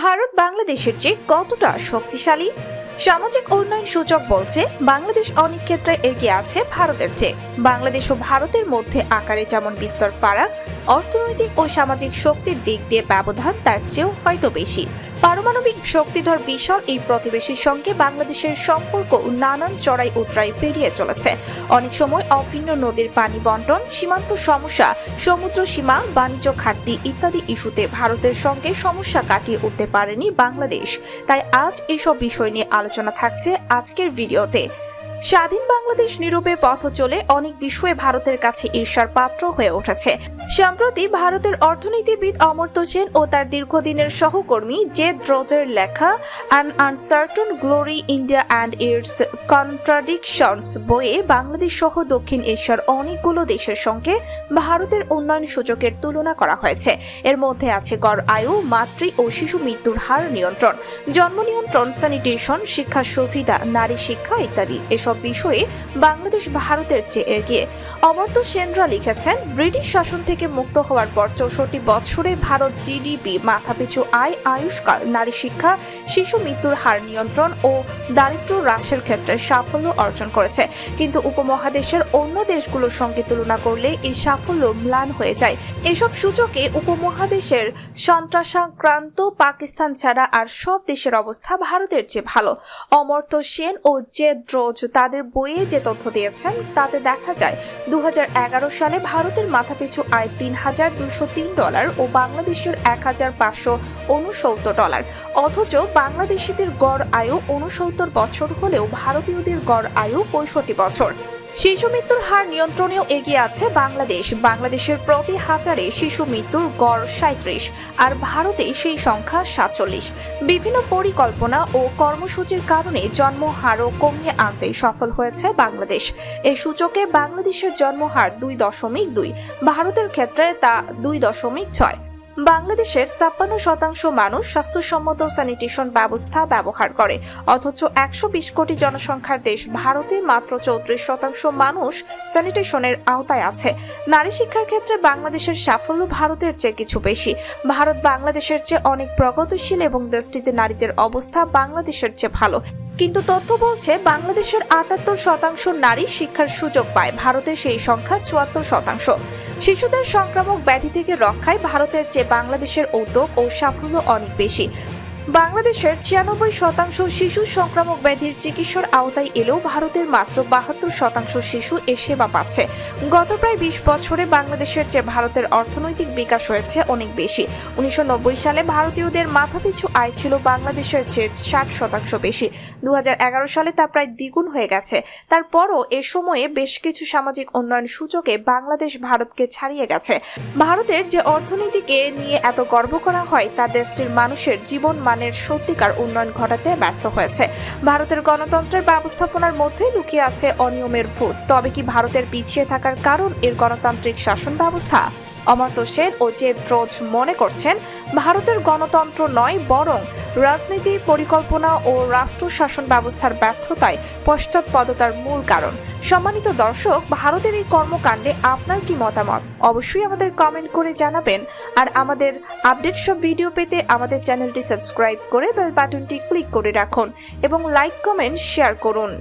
ভারত বাংলাদেশের চেয়ে কতটা শক্তিশালী? সামাজিক উন্নয়ন সূচক বলছে, বাংলাদেশ অনেক ক্ষেত্রে এগিয়ে আছে ভারতের চেয়ে। বাংলাদেশ ও ভারতের মধ্যে আকারে যেমন বিস্তর ফারাক, অর্থনৈতিক ও সামাজিক শক্তির দিক দিয়ে ব্যবধান তার চেয়েও হয়তো বেশি। পারমাণবিক শক্তিধর বিশাল এই প্রতিবেশীর সঙ্গে বাংলাদেশের সম্পর্ক নানান চড়াই উতরাই পেরিয়ে চলেছে। অনেক সময় অভিন্ন নদীর পানি বন্টন, সীমান্ত সমস্যা, সমুদ্র সীমা, বাণিজ্য ঘাটতি ইত্যাদি ইস্যুতে ভারতের সঙ্গে সমস্যা কাটিয়ে উঠতে পারেনি বাংলাদেশ। তাই আজ এইসব বিষয় নিয়ে আলোচনা থাকছে আজকের ভিডিওতে। স্বাধীন বাংলাদেশ নিরূপে পথ চলে অনেক বিষয়ে ভারতের কাছে ঈর্ষার পাত্র হয়ে উঠেছে। সম্প্রতি ভারতের অর্থনীতিবিদ অমর্ত্য সেন ও তার দীর্ঘদিনের সহকর্মী জে ড্রোজের লেখা an uncertain glory India and its contradictions বইয়ে বাংলাদেশ সহ দক্ষিণ এশিয়ার অনেকগুলো দেশের সঙ্গে ভারতের উন্নয়ন সূচকের তুলনা করা হয়েছে। এর মধ্যে আছে গড় আয়ু, মাতৃ ও শিশু মৃত্যুর হার নিয়ন্ত্রণ, জন্ম নিয়ন্ত্রণ স্যানিটেশন শিক্ষা সুবিধা, নারী শিক্ষা ইত্যাদি। এসব বিষয়ে বাংলাদেশ ভারতের চেয়ে এগিয়ে। অমর্ত্য সেনরা লিখেছেন, ব্রিটিশ শাসন থেকে মুক্ত হওয়ার পর চৌষট্টি বছরে ভারত জিডিপি মাথাপিছু আয় আয়ুষ্কাল নারী শিক্ষা, শিশু মৃত্যুর হার নিয়ন্ত্রণ ও দারিদ্র হ্রাসের ক্ষেত্রে সাফল্য অর্জন করেছে। কিন্তু উপমহাদেশের অন্য দেশগুলোর সঙ্গে তুলনা করলে এই সাফল্য ম্লান হয়ে যায়। এসব সূচকে উপমহাদেশের সন্ত্রাসাক্রান্ত পাকিস্তান ছাড়া আর সব দেশের অবস্থা ভারতের চেয়ে ভালো। অমর্ত্য সেন ও জে ড্রোজ তাদের বইয়ে যে তথ্য দিয়েছেন, তাতে দেখা যায় দু হাজার এগারো সালে ভারতের মাথাপিছু আয় তিন হাজার দুশো তিন ডলার ও বাংলাদেশের এক হাজার পাঁচশো উনসত্তর ডলার। অথচ বাংলাদেশিদের গড় আয়ু উনসত্তর বছর হলেও ভারতীয়দের গড় আয়ু পঁয়ষট্টি বছর। শিশু মৃত্যুর হার নিয়ন্ত্রণেও এগিয়ে আছে বাংলাদেশ। বাংলাদেশের প্রতি হাজারে শিশু মৃত্যুর গড় সাঁত্রিশ আর ভারতে সেই সংখ্যা সাতচল্লিশ। বিভিন্ন পরিকল্পনা ও কর্মসূচির কারণে জন্ম হারও কমিয়ে আনতে সফল হয়েছে বাংলাদেশ। এই সূচকে বাংলাদেশের জন্মহার দুই দশমিক দুই, ভারতের ক্ষেত্রে তা দুই দশমিক ছয়। বাংলাদেশের ছাপ্পান্ন শতাংশ মানুষ স্বাস্থ্যসম্মত স্যানিটেশন ব্যবস্থা ব্যবহার করে, অথচ একশো বিশ কোটি জনসংখ্যার দেশ ভারতে মাত্র চৌত্রিশ শতাংশ মানুষ স্যানিটেশনের আওতায় আছে। নারী শিক্ষার ক্ষেত্রে বাংলাদেশের সাফল্য ভারতের চেয়ে কিছু বেশি। ভারত বাংলাদেশের চেয়ে অনেক প্রগতিশীল এবং দেশটিতে নারীদের অবস্থা বাংলাদেশের চেয়ে ভালো। কিন্তু তথ্য বলছে, বাংলাদেশের আটাত্তর শতাংশ নারী শিক্ষার সুযোগ পায়। ভারতে সেই সংখ্যা চুয়াত্তর শতাংশ। শিশুদের সংক্রামক ব্যাধি থেকে রক্ষায় ভারতের চেয়ে বাংলাদেশের উদ্যোগ ও সাফল্য অনেক বেশি। বাংলাদেশের ছিয়ানব্বই শতাংশ শিশু সংক্রামক ব্যাধির চিকিৎসার আওতায় এলেও ভারতের মাত্র বাহাত্তর শতাংশ শিশু এ সেবা পাচ্ছে। গত প্রায় বিশ বছরে বাংলাদেশের চেয়ে ভারতের অর্থনৈতিক বিকাশ হয়েছে অনেক বেশি। উনিশশো নব্বই সালে ভারতীয়দের মাথাপিছু আয় ছিল বাংলাদেশের চেয়ে ষাট শতাংশ বেশি। দু হাজার এগারো সালে তা প্রায় দ্বিগুণ হয়ে গেছে। তারপরও এ সময়ে বেশ কিছু সামাজিক উন্নয়ন সূচকে বাংলাদেশ ভারতকে ছাড়িয়ে গেছে। ভারতের যে অর্থনীতিকে নিয়ে এত গর্ব করা হয়, তা দেশটির মানুষের জীবন মানের সত্যিকার উন্নয়ন ঘটাতে ব্যর্থ হয়েছে। ভারতের গণতন্ত্রের ব্যবস্থাপনার মধ্যে লুকিয়ে আছে অনিয়মের ভূত। তবে কি ভারতের পিছিয়ে থাকার কারণ এর গণতান্ত্রিক শাসন ব্যবস্থা? অমর্ত্য সেন ও জে ড্রোজ মনে করছেন, ভারতের গণতন্ত্র নয়, বরং রাজনীতি, পরিকল্পনা ও রাষ্ট্র শাসন ব্যবস্থার ব্যর্থতায় পশ্চাৎপদতার মূল কারণ। সম্মানিত দর্শক, ভারতের এই কর্মকাণ্ডে আপনার কি মতামত? অবশ্যই আমাদের কমেন্ট করে জানাবেন। আর আমাদের আপডেট সব ভিডিও পেতে আমাদের চ্যানেলটি সাবস্ক্রাইব করে বেল বাটনটি ক্লিক করে রাখুন এবং লাইক কমেন্ট শেয়ার করুন।